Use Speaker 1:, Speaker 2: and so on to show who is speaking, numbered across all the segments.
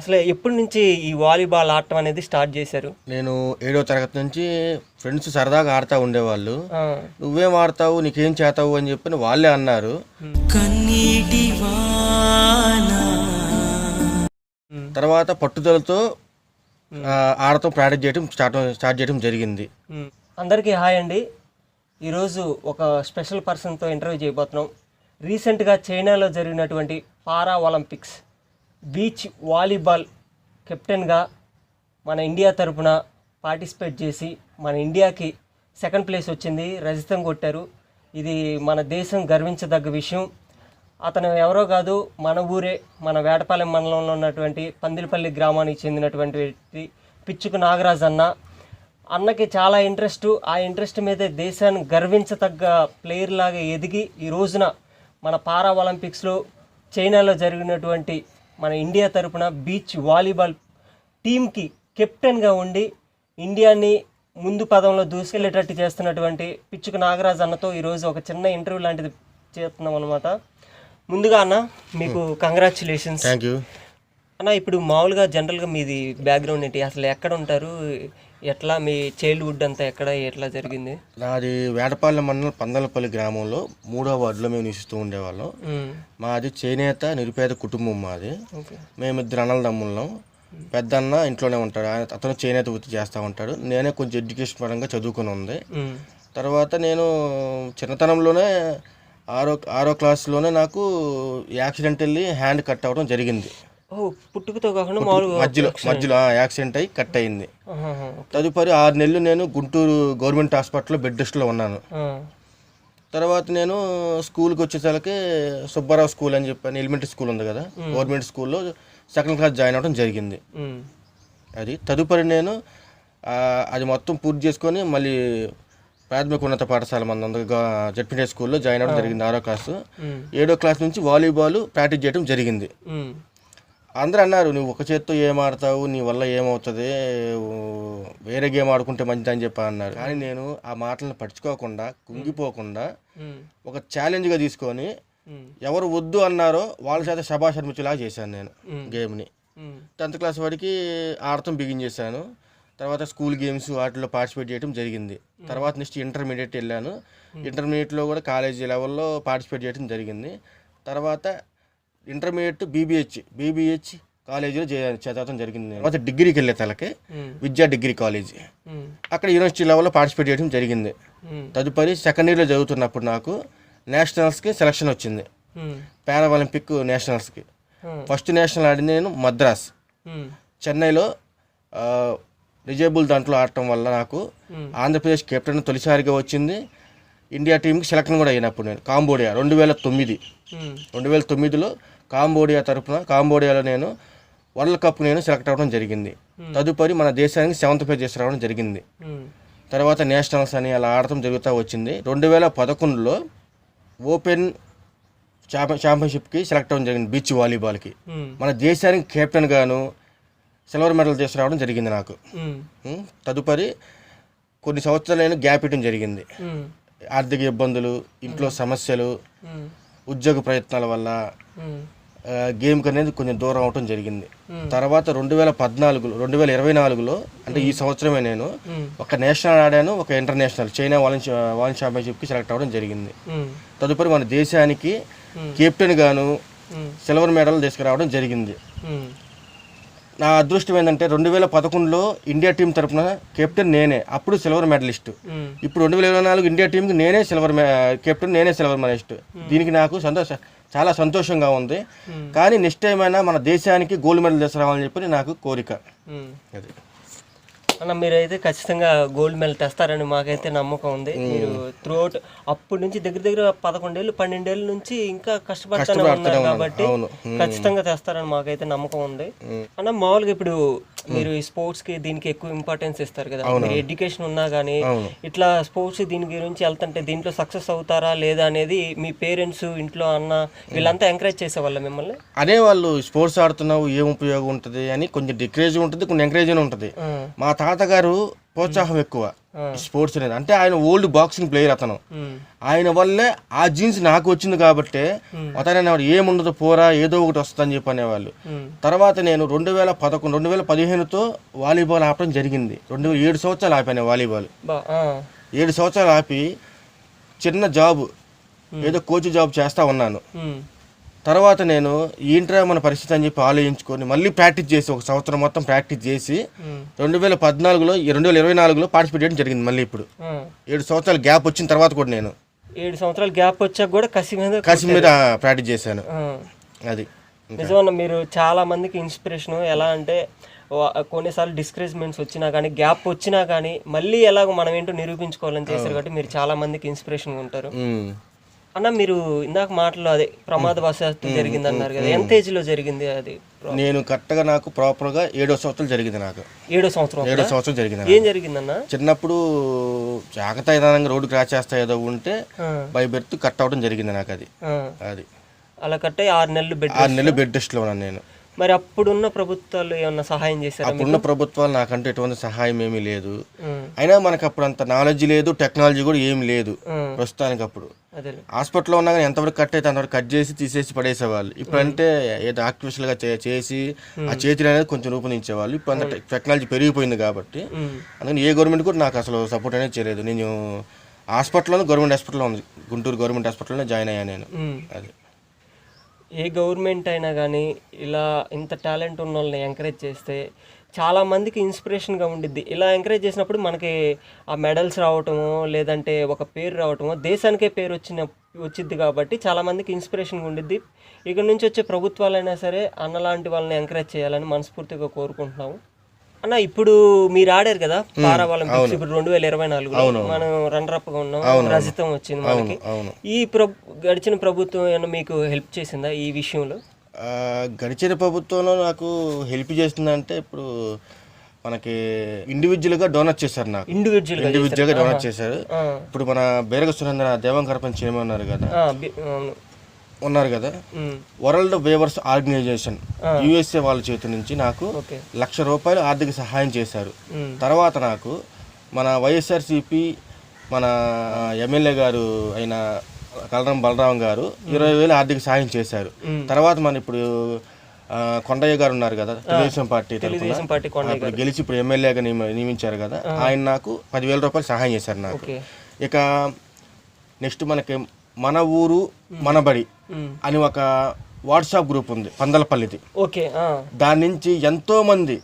Speaker 1: అసలు ఎప్పటి నుంచి ఈ వాలీబాల్ ఆడటం అనేది స్టార్ట్ చేశారు?
Speaker 2: నేను ఏడో తరగతి నుంచి ఫ్రెండ్స్ సరదాగా ఆడుతూ ఉండేవాళ్ళు. నువ్వేం ఆడతావు నీకేం చేతావు అని చెప్పి వాళ్ళే అన్నారు. తర్వాత పట్టుదలతో ఆడటం ప్రాక్టీస్ చేయడం స్టార్ట్ స్టార్ట్ చేయడం జరిగింది.
Speaker 1: అందరికీ హాయ్ అండి. ఈరోజు ఒక స్పెషల్ పర్సన్తో ఇంటర్వ్యూ చేయబోతున్నాం. రీసెంట్గా చైనాలో జరిగినటువంటి పారా ఒలింపిక్స్ బీచ్ వాలీబాల్ కెప్టెన్గా మన ఇండియా తరపున పార్టిసిపేట్ చేసి మన ఇండియాకి సెకండ్ ప్లేస్ వచ్చింది. రజితం కొట్టారు. ఇది మన దేశం గర్వించదగ్గ విషయం. అతను ఎవరో కాదు మన ఊరే మన వేటపాలెం మండలంలో ఉన్నటువంటి పందిలపల్లి గ్రామానికి చెందినటువంటి వ్యక్తి పిచ్చుకు నాగరాజ్ అన్న. అన్నకి చాలా ఇంట్రెస్ట్. ఆ ఇంట్రెస్ట్ మీదే దేశాన్ని గర్వించదగ్గ ప్లేయర్ లాగా ఎదిగి ఈ రోజున మన పారా ఒలింపిక్స్లో చైనాలో జరిగినటువంటి మన ఇండియా తరపున బీచ్ వాలీబాల్ టీంకి కెప్టెన్గా ఉండి ఇండియాని ముందు పదంలో దూసుకెళ్ళేటట్టు చేస్తున్నటువంటి పిచ్చుకు నాగరాజ్ అన్నతో ఈరోజు ఒక చిన్న ఇంటర్వ్యూ లాంటిది చేస్తున్నాం అనమాట ముందుగా అన్న మీకు కంగ్రాచులేషన్స్
Speaker 2: థ్యాంక్ యూ
Speaker 1: అన్న ఇప్పుడు మామూలుగా జనరల్గా మీది బ్యాక్గ్రౌండ్ ఏంటి? అసలు ఎక్కడ ఉంటారు? ఎట్లా మీ చైల్డ్హుడ్ అంతా ఎక్కడ ఎట్లా జరిగింది?
Speaker 2: నాది వేటపాలెం మండలం పందలపల్లి గ్రామంలో మూడో వార్డులో మేము నివసిస్తూ ఉండేవాళ్ళం. మాది చేనేత నిరుపేద కుటుంబం మాది.
Speaker 1: ఓకే.
Speaker 2: మేమిద్దరు అన్నల తమ్ముళ్ళం. పెద్దన్న ఇంట్లోనే ఉంటాడు. ఆయన అతను చేనేత వృత్తి చేస్తూ ఉంటాడు. నేనే కొంచెం ఎడ్యుకేషన్ పరంగా చదువుకుని ఉంది. తర్వాత నేను చిన్నతనంలోనే ఆరో ఆరో క్లాస్లోనే నాకు యాక్సిడెంట్ వెళ్ళి హ్యాండ్ కట్ అవ్వడం జరిగింది.
Speaker 1: పుట్టుకతో కాకుండా మామూలుగా
Speaker 2: మధ్యలో మధ్యలో యాక్సిడెంట్ అయ్యి కట్ అయింది తదుపరి ఆరు నెలలు నేను గుంటూరు గవర్నమెంట్ హాస్పిటల్లో బెడ్ రెస్ట్లో ఉన్నాను. తర్వాత నేను స్కూల్కి వచ్చేసరికి సుబ్బారావు స్కూల్ అని చెప్పాను ఎలిమెంటరీ స్కూల్ ఉంది కదా గవర్నమెంట్ స్కూల్లో సెకండ్ క్లాస్ జాయిన్ అవ్వడం జరిగింది. అది తదుపరి నేను అది మొత్తం పూర్తి చేసుకొని మళ్ళీ ప్రాథమిక ఉన్నత పాఠశాల మన జడ్పీటీ స్కూల్లో జాయిన్ అవ్వడం జరిగింది ఆరో క్లాసు. ఏడో క్లాస్ నుంచి వాలీబాల్ ప్రాక్టీస్ చేయడం జరిగింది. అందరూ అన్నారు నువ్వు ఒక చేత్తో ఏం ఆడతావు? నీ వల్ల ఏమవుతుంది? వేరే గేమ్ ఆడుకుంటే మంచిది అని చెప్పి అన్నారు. కానీ నేను ఆ మాటలను పట్టించుకోకుండా కుంగిపోకుండా ఒక ఛాలెంజ్గా తీసుకొని ఎవరు వద్దు అన్నారో వాళ్ళ చేత శభాష్ అనిపించేలాగా చేశాను నేను. గేమ్ని. టెన్త్ క్లాస్ వాడికి ఆడటం బిగిన్ చేశాను. తర్వాత స్కూల్ గేమ్స్ వాటిలో పార్టిసిపేట్ చేయడం జరిగింది. తర్వాత నెక్స్ట్ ఇంటర్మీడియట్ వెళ్ళాను. ఇంటర్మీడియట్లో కూడా కాలేజీ లెవెల్లో పార్టిసిపేట్ చేయడం జరిగింది. తర్వాత ఇంటర్మీడియట్ బీబీహెచ్ బీబీహెచ్ కాలేజీలో చదవడం జరిగింది. తర్వాత డిగ్రీకి వెళ్ళే తలకి విద్యా డిగ్రీ కాలేజీ అక్కడ యూనివర్సిటీ లెవెల్లో పార్టిసిపేట్ చేయడం జరిగింది. తదుపరి సెకండ్ ఇయర్లో చదువుతున్నప్పుడు నాకు నేషనల్స్కి సెలక్షన్ వచ్చింది. పారా ఒలింపిక్ నేషనల్స్కి ఫస్ట్ నేషనల్ ఆడింది నేను మద్రాస్. చెన్నైలో రిజేబుల్ దాంట్లో ఆడటం వల్ల నాకు. ఆంధ్రప్రదేశ్ కెప్టెన్ తొలిసారిగా వచ్చింది. ఇండియా టీంకి సెలక్షన్ కూడా అయినప్పుడు నేను. కాంబోడియా రెండు వేల తొమ్మిది. రెండు వేల తొమ్మిదిలో కాంబోడియా తరపున కాంబోడియాలో నేను వరల్డ్ కప్ నేను సెలెక్ట్ అవ్వడం జరిగింది. తదుపరి మన దేశానికి సెవెంత్ ప్లేస్ తీసుకురావడం జరిగింది.
Speaker 1: ఉమ్,
Speaker 2: తర్వాత నేషనల్స్ అని అలా ఆడటం జరుగుతూ వచ్చింది. రెండు వేల పదకొండులో ఓపెన్ ఛాంపియన్ ఛాంపియన్షిప్కి సెలెక్ట్ అవ్వడం జరిగింది బీచ్ వాలీబాల్కి.
Speaker 1: ఉమ్,
Speaker 2: మన దేశానికి కెప్టెన్ గాను సిల్వర్ మెడల్ తీసుకురావడం జరిగింది నాకు? తదుపరి కొన్ని సంవత్సరాలు నేను గ్యాప్ ఇవ్వడం జరిగింది. ఆర్థిక ఇబ్బందులు ఇంట్లో సమస్యలు ఉద్యోగ ప్రయత్నాల వల్ల గేమ్కి అనేది కొంచెం దూరం అవటం జరిగింది. తర్వాత రెండు వేల పద్నాలుగులో రెండు వేల ఇరవై నాలుగులో అంటే ఈ సంవత్సరమే నేను ఒక నేషనల్ ఆడాను ఒక ఇంటర్నేషనల్ చైనా వాలన్ వాలన్ ఛాంపియన్షిప్కి సెలెక్ట్ అవ్వడం జరిగింది. తదుపరి మన దేశానికి కెప్టెన్ గాను సిల్వర్ మెడల్ తీసుకురావడం జరిగింది. నా అదృష్టం ఏంటంటే రెండు వేల పదకొండులో ఇండియా టీం తరపున కెప్టెన్ నేనే అప్పుడు సిల్వర్ మెడలిస్ట్. ఇప్పుడు రెండు వేల ఇరవై నాలుగు ఇండియా టీంకి నేనే సిల్వర్ కెప్టెన్ నేనే సిల్వర్ మెడలిస్ట్. దీనికి నాకు సంతోష. చాలా సంతోషంగా ఉంది. కానీ నెక్స్ట్ టైం అయినా మన దేశానికి గోల్డ్ మెడల్ తీసుకురావాలని చెప్పి నాకు కోరిక. అది.
Speaker 1: అన్న మీరైతే ఖచ్చితంగా గోల్డ్ మెడల్ తెస్తారని మాకైతే నమ్మకం ఉంది. మీరు త్రూఅవుట్ అప్పటి నుంచి దగ్గర దగ్గర పదకొండేళ్ళు పన్నెండేళ్ళ నుంచి ఇంకా కష్టపడుతూనే ఉన్నారు కాబట్టి. ఖచ్చితంగా తెస్తారని మాకైతే నమ్మకం ఉంది. అన్న మామూలుగా ఇప్పుడు మీరు ఈ స్పోర్ట్స్కి దీనికి ఎక్కువ ఇంపార్టెన్స్ ఇస్తారు కదా. మీరు ఎడ్యుకేషన్ ఉన్నా కానీ ఇట్లా స్పోర్ట్స్ దీని గురించి వెళ్తుంటే దీంట్లో సక్సెస్ అవుతారా లేదా అనేది మీ పేరెంట్స్ ఇంట్లో అన్న వీళ్ళంతా ఎంకరేజ్ చేసేవాళ్ళ మిమ్మల్ని?
Speaker 2: అనేవాళ్ళు స్పోర్ట్స్ ఆడుతున్నావు ఏం ఉపయోగం ఉంటుంది అని కొంచెం డిక్రేజ్ ఉంటుంది కొంచెం ఎంకరేజ్ ఉంటుంది. మా తాతగారు ప్రోత్సాహం ఎక్కువ. స్పోర్ట్స్ అనేది. అంటే ఆయన ఓల్డ్ బాక్సింగ్ ప్లేయర్ అతను. ఆయన వల్లే ఆ జీన్స్ నాకు వచ్చింది కాబట్టి అతను ఏముండదు పోరా ఏదో ఒకటి వస్తుందని చెప్పి అనేవాళ్ళు. తర్వాత నేను రెండు వేల పదకొండు రెండు వేల పదిహేనుతో వాలీబాల్ ఆపడం జరిగింది. రెండు వేల ఏడు సంవత్సరాలు ఆపాను వాలీబాల్. ఏడు సంవత్సరాలు ఆపి చిన్న జాబ్ ఏదో కోచ్ జాబ్ చేస్తా ఉన్నాను. తర్వాత నేను ఏంట్రా మన పరిస్థితి అని చెప్పి ఆలోచించుకొని మళ్ళీ ప్రాక్టీస్ చేసి ఒక సంవత్సరం మొత్తం ప్రాక్టీస్ చేసి రెండు వేల పద్నాలుగులో రెండు వేల ఇరవై నాలుగులో పార్టిసిపేట్ చేయడం జరిగింది మళ్ళీ ఇప్పుడు. ఏడు సంవత్సరాలు గ్యాప్ వచ్చిన తర్వాత కూడా నేను
Speaker 1: ఏడు సంవత్సరాల గ్యాప్ వచ్చాక కూడా కసి మీద
Speaker 2: కసి మీద ప్రాక్టీస్ చేశాను. అది.
Speaker 1: నిజమన్న మీరు చాలా మందికి ఇన్స్పిరేషన్ ఎలా అంటే కొన్నిసార్లు డిస్కరేజ్మెంట్స్ వచ్చినా కానీ గ్యాప్ వచ్చినా కానీ మళ్ళీ ఎలాగో మనం ఏంటో నిరూపించుకోవాలని చేశారు కాబట్టి మీరు చాలా మందికి ఇన్స్పిరేషన్ ఉంటారు. అన్న మీరు ఇందాక మాటలో అదే ప్రమాదవశాత్తు జరిగింది అన్నారు కదా. ఎంత ఏజ్లో జరిగింది అది?
Speaker 2: నేను కరెక్ట్గా నాకు ప్రాపర్గా ఏడో సంవత్సరం జరిగింది నాకు.
Speaker 1: ఏడో సంవత్సరం
Speaker 2: ఏడో సంవత్సరం జరిగింది.
Speaker 1: ఏం జరిగిందన్న?
Speaker 2: చిన్నప్పుడు జాగ్రత్త రోడ్డు క్రాస్ చేస్తా ఏదో ఉంటే బై బెర్త్ కట్ అవడం జరిగింది నాకు అది. అది.
Speaker 1: అలా కట్టే ఆరు నెలలు బెడ్
Speaker 2: ఆరు నెలలు బెడ్ రెస్ట్లో ఉన్నాను నేను.
Speaker 1: మరి అప్పుడున్న ప్రభుత్వాలు ఏమన్నా సహాయం చేశారా
Speaker 2: అప్పుడున్న ప్రభుత్వాలు నాకంటే ఎటువంటి సహాయం ఏమీ లేదు. అయినా మనకు అప్పుడు అంత నాలెడ్జ్ లేదు టెక్నాలజీ కూడా ఏం లేదు ప్రస్తుతానికి అప్పుడు హాస్పిటల్లో ఉన్నా కానీ ఎంతవరకు కట్ అయితే అంతవరకు కట్ చేసి తీసేసి పడేసేవాళ్ళు. ఇప్పుడు అంటే ఏదో ఆర్టిఫిషియల్గా చేసి ఆ చేతులు అనేది కొంచెం రూపొందించేవాళ్ళు. ఇప్పుడు అంత టెక్- టెక్నాలజీ పెరిగిపోయింది కాబట్టి అందుకని ఏ గవర్నమెంట్ కూడా నాకు అసలు సపోర్ట్ అనేది చేయలేదు. నేను హాస్పిటల్లో గవర్నమెంట్ హాస్పిటల్లో ఉంది. గుంటూరు గవర్నమెంట్ హాస్పిటల్లోనే జాయిన్ అయ్యాను నేను. అది.
Speaker 1: ఏ గవర్నమెంట్ అయినా కానీ ఇలా ఇంత టాలెంట్ ఉన్న వాళ్ళని ఎంకరేజ్ చేస్తే చాలా మందికి ఇన్స్పిరేషన్గా ఉండిద్ది. ఇలా ఎంకరేజ్ చేసినప్పుడు మనకి ఆ మెడల్స్ రావటము లేదంటే ఒక పేరు రావటము దేశానికే పేరు వచ్చిన వచ్చిద్ది కాబట్టి చాలా మందికి ఇన్స్పిరేషన్గా ఉండిద్ది. ఇక్కడ నుంచి వచ్చే ప్రభుత్వాలైనా సరే అన్నలాంటి వాళ్ళని ఎంకరేజ్ చేయాలని మనస్ఫూర్తిగా కోరుకుంటున్నాము. అన్న ఇప్పుడు మీరు ఆడారు కదా పారా ఒలింపిక్స్. ఇప్పుడు రెండు వేల ఇరవై నాలుగులో మనం రన్నర్గా ఉన్నాం. రజితం వచ్చింది మనకి. ఈ ప్రభు గడిచిన ప్రభుత్వం ఏమన్నా మీకు హెల్ప్ చేసిందా ఈ విషయంలో?
Speaker 2: గడిచిన ప్రభుత్వంలో నాకు హెల్ప్ చేస్తుందంటే ఇప్పుడు మనకి ఇండివిజువల్గా డోనట్ చేశారు నాకు.
Speaker 1: ఇండివిజువల్గా
Speaker 2: ఇండివిజువల్గా డోనట్ చేశారు. ఇప్పుడు మన బేరగ సురేంద్ర దేవంకరపని చేయమని ఉన్నారు కదా. ఉన్నారు కదా. వరల్డ్ వేవర్స్ ఆర్గనైజేషన్ యుఎస్ఏ వాళ్ళ చేతి నుంచి నాకు లక్ష రూపాయలు ఆర్థిక సహాయం చేశారు. తర్వాత నాకు మన వైఎస్ఆర్సిపి మన ఎమ్మెల్యే గారు అయిన కలరం బలరాం గారు ఇరవై వేలు ఆర్థిక సహాయం చేశారు. తర్వాత మన ఇప్పుడు కొండయ్య గారు ఉన్నారు కదా తెలుగుదేశం పార్టీ
Speaker 1: తెలుగుదేశం పార్టీ
Speaker 2: ఇప్పుడు గెలిచి ఇప్పుడు ఎమ్మెల్యేగా నియమ- నియమించారు కదా ఆయన నాకు పదివేల రూపాయలు సహాయం చేశారు నాకు. ఇక నెక్స్ట్ మనకి మన ఊరు మనబడి అని ఒక వాట్సాప్ గ్రూప్ ఉంది పందలపల్లిది.
Speaker 1: ఓకే
Speaker 2: దాని నుంచి ఎంతో మంది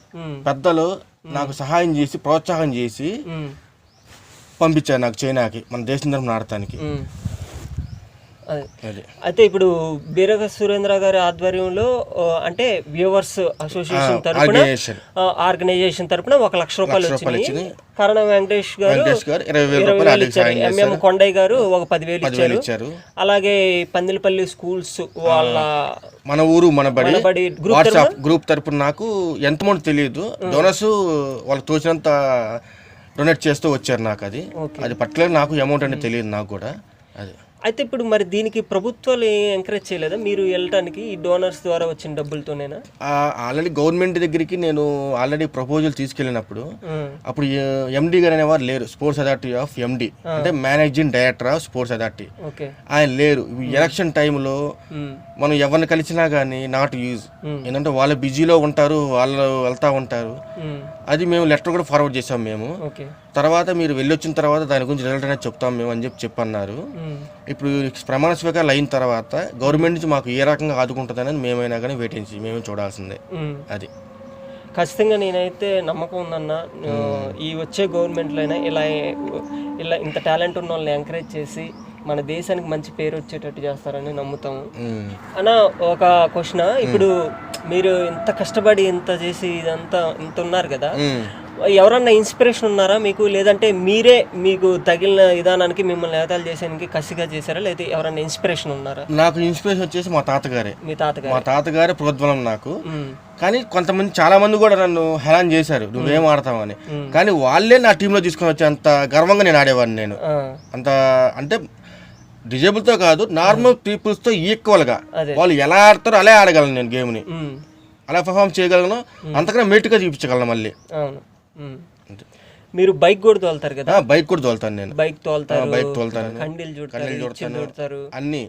Speaker 2: పెద్దలు నాకు సహాయం చేసి ప్రోత్సాహం చేసి పంపించారు నాకు చైనాకి మన దేశం తరఫున ఆడటానికి.
Speaker 1: అయితే ఇప్పుడు బీరగ సురేంద్ర గారి ఆధ్వర్యంలో అంటే వ్యూవర్స్ అసోసియేషన్ తరపున
Speaker 2: ఆర్గనైజేషన్.
Speaker 1: తరపున ఒక లక్ష రూపాయలు వచ్చినాయి. కరణ వెంకటేష్ గారు
Speaker 2: ఇరవై వేల
Speaker 1: ఇచ్చారు. ఎంఎం కొండయ్య గారు ఒక పదివేలు ఇచ్చారు. అలాగే పందిలపల్లి స్కూల్స్ వాళ్ళ
Speaker 2: మన ఊరు మన బడి వాట్సాప్ గ్రూప్ తరపున నాకు ఎంతమంది తెలియదు. డోనర్స్ వాళ్ళకి తోచినంత డొనేట్ చేస్తూ వచ్చారు నాకు అది. అది పర్టికులర్ నాకు అమౌంట్ అనేది తెలియదు నాకు కూడా. అది.
Speaker 1: అయితే ఇప్పుడు మరి దీనికి ప్రభుత్వాలు ఎంకరేజ్ చేయలేదా? మీరు వెళ్ళటానికి ఈ డోనర్స్ ద్వారా వచ్చిన డబ్బులతోనేనా?
Speaker 2: ఆల్రెడీ గవర్నమెంట్ దగ్గరికి నేను ఆల్రెడీ ప్రపోజల్ తీసుకెళ్ళినప్పుడు అప్పుడు ఎండి గారు అనేవారు లేరు స్పోర్ట్స్ అథారిటీ ఆఫ్ ఎండి అంటే managing director of sports authority ఆయన లేరు. ఎలక్షన్ టైంలో మనం ఎవరిని కలిసినా కానీ నాట్ యూజ్ ఏంటంటే వాళ్ళు బిజీలో ఉంటారు వాళ్ళు వెళ్తూ ఉంటారు. అది మేము లెటర్ కూడా ఫార్వర్డ్ చేసాం మేము. తర్వాత మీరు వెళ్ళొచ్చిన తర్వాత దాని గురించి రిజల్ట్ అనేది చెప్తాం మేము అని చెప్పి చెప్పన్నారు. ఇప్పుడు ప్రమాణ స్వీకారాలు అయిన తర్వాత గవర్నమెంట్ నుంచి మాకు ఏ రకంగా ఆదుకుంటుందని మేమైనా కానీ వెయిట్ చేసి మేమే చూడాల్సిందే. అది.
Speaker 1: ఖచ్చితంగా నేనైతే నమ్మకం ఉందన్న ఈ వచ్చే గవర్నమెంట్లో అయినా ఇలా ఇలా ఇంత టాలెంట్ ఉన్న వాళ్ళని ఎంకరేజ్ చేసి మన దేశానికి మంచి పేరు వచ్చేటట్టు చేస్తారని నమ్ముతాము. అన్న ఒక క్వశ్చన్ ఇప్పుడు మీరు ఇంత కష్టపడి ఇంత చేసి ఇదంతా ఇంత ఉన్నారు కదా. ఎవరన్నా ఇన్స్పిరేషన్ ఉన్నారా? మీకు లేదంటే మీరే మీకు తగిలిన విధానానికి మిమ్మల్ని నేతలు చేసేందుకు కసిగా చేశారా? లేదా ఎవరన్నా ఇన్స్పిరేషన్ ఉన్నారా?
Speaker 2: నాకు ఇన్స్పిరేషన్ వచ్చేసి మా తాతగారే.
Speaker 1: మీ తాతగారు.
Speaker 2: మా తాతగారే ప్రోద్బలం నాకు. కానీ కొంతమంది చాలా మంది కూడా నన్ను హెరాన్ చేశారు. నువ్వేం ఆడతావని. కానీ వాళ్ళే నా టీంలో తీసుకొని వచ్చి అంత గర్వంగా నేను ఆడేవాడిని నేను. అంత అంటే డిజేబుల్తో కాదు నార్మల్ పీపుల్స్తో ఈక్వల్గా. వాళ్ళు ఎలా ఆడతారో అలా ఆడగలను నేను గేమ్ని. అలా పర్ఫామ్ చేయగలను. అంతకన్నా మేటుగా చూపించగలను మళ్ళీ.
Speaker 1: మీరు బైక్ కూడా తోలుతారు కదా?
Speaker 2: బైక్ కూడా తోలుతాను నేను.
Speaker 1: బైక్ తోలుతారు
Speaker 2: బైక్ తోలుతాను
Speaker 1: కండీలు చుడతారు
Speaker 2: అన్నీ.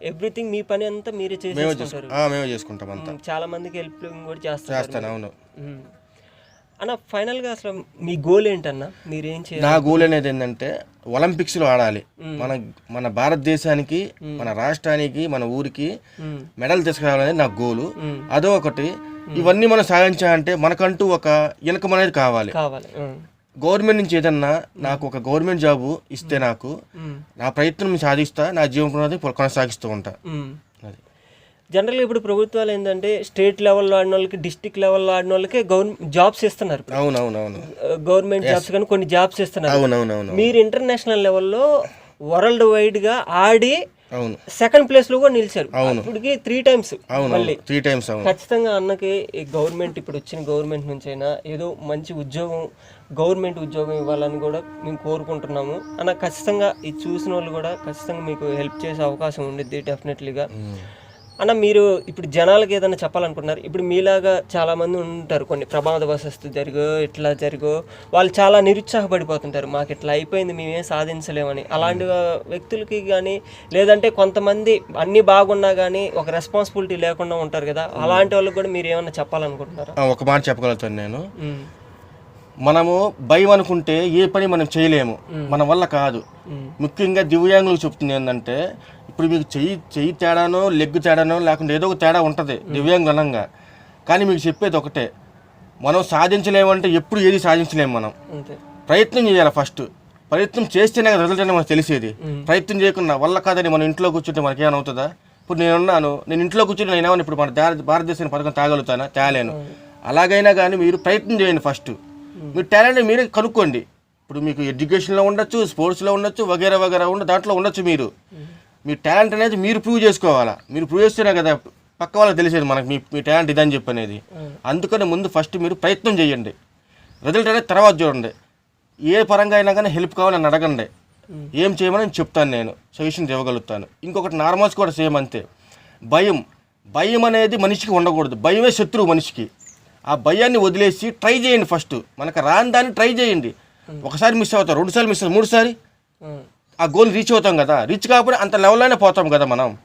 Speaker 1: ఎవ్రీథింగ్ మీ పని అంతా మీరే
Speaker 2: మేమే
Speaker 1: చేసేసుకుంటారు
Speaker 2: చేసుకుంటాం ఆ, మేమే చేసుకుంటాం అంతా.
Speaker 1: చాలా మందికి హెల్ప్ కూడా చేస్తారు
Speaker 2: చేస్తాను అవును.
Speaker 1: అన్న ఫైనల్గా అసలు మీ గోల్ ఏంటన్నా? మీరేం చేయాలి?
Speaker 2: నా గోల్ అనేది ఏంటంటే ఒలింపిక్స్లో ఆడాలి. మన మన భారతదేశానికి మన రాష్ట్రానికి మన ఊరికి మెడల్ తీసుకురావాలనేది నా గోలు. అదో ఒకటి. ఇవన్నీ మనం సాధించాలంటే మనకంటూ ఒక ఇన్కమ్ అనేది కావాలి. గవర్నమెంట్ నుంచి ఏదన్నా నాకు ఒక గవర్నమెంట్ జాబు ఇస్తే నాకు నా ప్రయత్నం సాధిస్తా నా జీవనం కొనసాగిస్తూ ఉంటా.
Speaker 1: జనరల్గా ఇప్పుడు ప్రభుత్వాలు ఏంటంటే స్టేట్ లెవెల్లో ఆడిన వాళ్ళకి డిస్టిక్ లెవెల్లో ఆడిన వాళ్ళకి గవర్నమెంట్ జాబ్స్ ఇస్తున్నారు
Speaker 2: అవునవునవును.
Speaker 1: గవర్నమెంట్ జాబ్స్ కానీ కొన్ని జాబ్స్ ఇస్తున్నారు. మీరు ఇంటర్నేషనల్ లెవెల్లో వరల్డ్ వైడ్గా ఆడి
Speaker 2: అవును.
Speaker 1: సెకండ్ ప్లేస్లో కూడా నిలిచారు.
Speaker 2: అవును.
Speaker 1: ఇప్పటికి త్రీ టైమ్స్
Speaker 2: అవును
Speaker 1: మళ్ళీ.
Speaker 2: త్రీ టైమ్స్
Speaker 1: ఖచ్చితంగా అన్నకి ఈ గవర్నమెంట్ ఇప్పుడు వచ్చిన గవర్నమెంట్ నుంచి అయినా ఏదో మంచి ఉద్యోగం గవర్నమెంట్ ఉద్యోగం ఇవ్వాలని కూడా మేము కోరుకుంటున్నాము. అన్న ఖచ్చితంగా ఇది చూసిన వాళ్ళు కూడా ఖచ్చితంగా మీకు హెల్ప్ చేసే అవకాశం ఉండిద్ది డెఫినెట్లీగా. అన్న మీరు ఇప్పుడు జనాలకి ఏదైనా చెప్పాలనుకుంటున్నారు? ఇప్పుడు మీలాగా చాలా మంది ఉంటారు కొన్ని ప్రమాదవశస్తు జరిగో ఇట్లా జరిగో వాళ్ళు చాలా నిరుత్సాహపడిపోతుంటారు. మాకు ఇట్లా అయిపోయింది మేమేం సాధించలేమని. అలాంటి వ్యక్తులకి కానీ లేదంటే కొంతమంది అన్నీ బాగున్నా కానీ ఒక రెస్పాన్సిబిలిటీ లేకుండా ఉంటారు కదా. అలాంటి వాళ్ళకి కూడా మీరు ఏమన్నా చెప్పాలనుకుంటున్నారా?
Speaker 2: ఒక మాట చెప్పగలుగుతాను నేను. మనము భయం అనుకుంటే ఏ పని మనం చేయలేము. మన వల్ల కాదు. ముఖ్యంగా దివ్యాంగులకు చెప్తుంది ఏంటంటే ఇప్పుడు మీకు చెయ్యి చెయ్యి తేడానో లెగ్ తేడానో లేకుంటే ఏదో ఒక తేడా ఉంటుంది దివ్యాంగులు అనంగా. కానీ మీకు చెప్పేది ఒకటే మనం సాధించలేమంటే ఎప్పుడు ఏది సాధించలేము మనం. ప్రయత్నం చేయాలి ఫస్ట్. ప్రయత్నం చేస్తేనే కదా రిజల్ట్ అనేది మనకు తెలిసేది. ప్రయత్నం చేయకుండా వల్ల కాదని మనం ఇంట్లో కూర్చుంటే మనకి ఏమవుతుందా ఇప్పుడు నేనున్నాను నేను ఇంట్లో కూర్చుని నేను ఏమన్నా ఇప్పుడు మన భారతదేశానికి పథకం తాగలుగుతానా? తేలేను అలాగైనా కానీ మీరు ప్రయత్నం చేయండి ఫస్ట్. మీ టాలెంట్ మీరే కనుక్కోండి. ఇప్పుడు మీకు ఎడ్యుకేషన్లో ఉండొచ్చు స్పోర్ట్స్లో ఉండొచ్చు వగేరా వగేరా ఉండ దాంట్లో ఉండొచ్చు మీరు. మీ టాలెంట్ అనేది మీరు ప్రూవ్ చేసుకోవాలా? మీరు ప్రూవ్ చేస్తేనే కదా పక్క వాళ్ళకి తెలిసేది మనకి మీ మీ టాలెంట్ ఇదని చెప్పి అనేది. అందుకని ముందు ఫస్ట్ మీరు ప్రయత్నం చేయండి. రిజల్ట్ అనేది తర్వాత చూడండి. ఏ పరంగా అయినా కానీ హెల్ప్ కావాలని అడగండి. ఏం చేయమని చెప్తాను నేను. సజెషన్స్ ఇవ్వగలుగుతాను. ఇంకొకటి నార్మల్స్ కూడా సేమ్ అంతే. భయం. భయం అనేది మనిషికి ఉండకూడదు. భయమే శత్రువు మనిషికి. ఆ భయాన్ని వదిలేసి ట్రై చేయండి ఫస్ట్. మనకు రాని దాన్ని ట్రై చేయండి. ఒకసారి మిస్ అవుతాం రెండుసార్లు మిస్ అవుతాం మూడుసారి ఆ గోల్ రీచ్ అవుతాం కదా. రీచ్ కాకపోతే అంత లెవెల్లోనే పోతాం కదా మనం.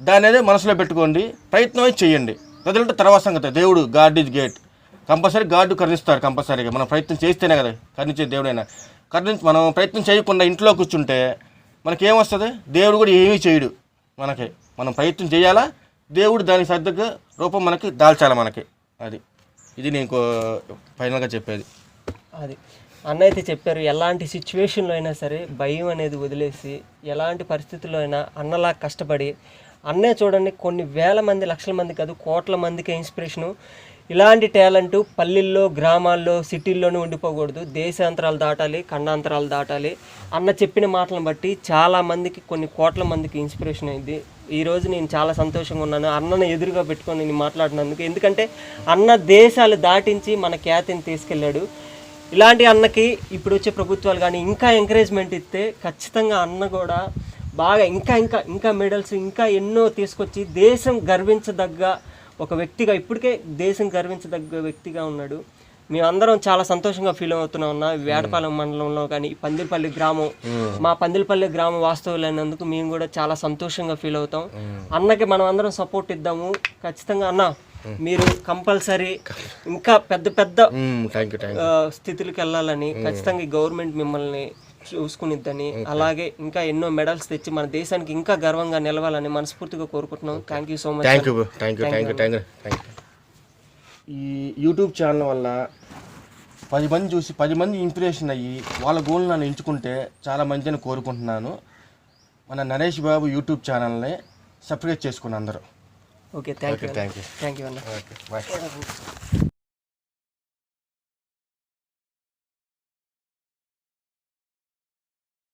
Speaker 2: దాని అనేది మనసులో పెట్టుకోండి ప్రయత్నం అయితే చేయండి. వదిలితే తర్వాత సంగతి. దేవుడు god is great compulsory god కరుణిస్తారు కంపల్సరీగా. మనం ప్రయత్నం చేస్తేనే కదా కరుణించే దేవుడైనా. కరుణించి మనం ప్రయత్నం చేయకుండా ఇంట్లో కూర్చుంటే మనకి ఏమొస్తుంది దేవుడు కూడా ఏమీ చేయడు మనకి. మనం ప్రయత్నం చేయాలా? దేవుడు దానికి సర్దుగా రూపం మనకి దాల్చాలి మనకి. అది. ఇది నేను ఫైనల్గా చెప్పేది.
Speaker 1: అది. అన్న అయితే చెప్పారు ఎలాంటి సిచ్యువేషన్లో అయినా సరే భయం అనేది వదిలేసి ఎలాంటి పరిస్థితుల్లో అయినా అన్నలా కష్టపడి అన్నే చూడండి కొన్ని వేల మంది లక్షల మంది కాదు కోట్ల మందికి ఇన్స్పిరేషను. ఇలాంటి టాలెంట్ పల్లెల్లో గ్రామాల్లో సిటీల్లోనూ ఉండిపోకూడదు. దేశాంతరాలు దాటాలి ఖండాంతరాలు దాటాలి. అన్న చెప్పిన మాటలను బట్టి చాలా మందికి కొన్ని కోట్ల మందికి ఇన్స్పిరేషన్ అయింది. ఈరోజు నేను చాలా సంతోషంగా ఉన్నాను. అన్నను ఎదురుగా పెట్టుకొని నేను మాట్లాడినందుకు. ఎందుకంటే అన్న దేశాలు దాటించి మన ఖ్యాతిని తీసుకెళ్ళాడు. ఇలాంటి అన్నకి ఇప్పుడు వచ్చే ప్రభుత్వాలు కానీ ఇంకా ఎంకరేజ్మెంట్ ఇస్తే ఖచ్చితంగా అన్న కూడా బాగా ఇంకా ఇంకా ఇంకా మెడల్స్ ఇంకా ఎన్నో తీసుకొచ్చి దేశం గర్వించదగ్గ ఒక వ్యక్తిగా ఇప్పటికే దేశం గర్వించదగ్గ వ్యక్తిగా ఉన్నాడు. మేమందరం చాలా సంతోషంగా ఫీల్ అవుతున్నాం అన్న. వేటపాలెం మండలంలో కానీ పందిరిపల్లి గ్రామం మా పందిరిపల్లి గ్రామం వాస్తవులైనందుకు మేము కూడా చాలా సంతోషంగా ఫీల్ అవుతాం. అన్నకి మనం అందరం సపోర్ట్ ఇద్దాము. ఖచ్చితంగా అన్న మీరు కంపల్సరీ ఇంకా పెద్ద పెద్ద స్థితులకు వెళ్ళాలని ఖచ్చితంగా గవర్నమెంట్ మిమ్మల్ని చూసుకునిద్దని అలాగే ఇంకా ఎన్నో మెడల్స్ తెచ్చి మన దేశానికి ఇంకా గర్వంగా నిలవాలని మనస్ఫూర్తిగా కోరుకుంటున్నాం. Thank you so much
Speaker 2: thank you thank you thank you ఈ యూట్యూబ్ ఛానల్ వల్ల పది మంది చూసి పది మంది ఇన్స్పిరేషన్ అయ్యి వాళ్ళ గోల్ నన్ను ఎంచుకుంటే చాలా మంచిదని కోరుకుంటున్నాను. మన నరేష్ బాబు యూట్యూబ్ ఛానల్ని సబ్స్క్రైబ్ చేసుకుని అందరూ.
Speaker 1: Okay thank you
Speaker 2: thank you
Speaker 1: thank you అన్న.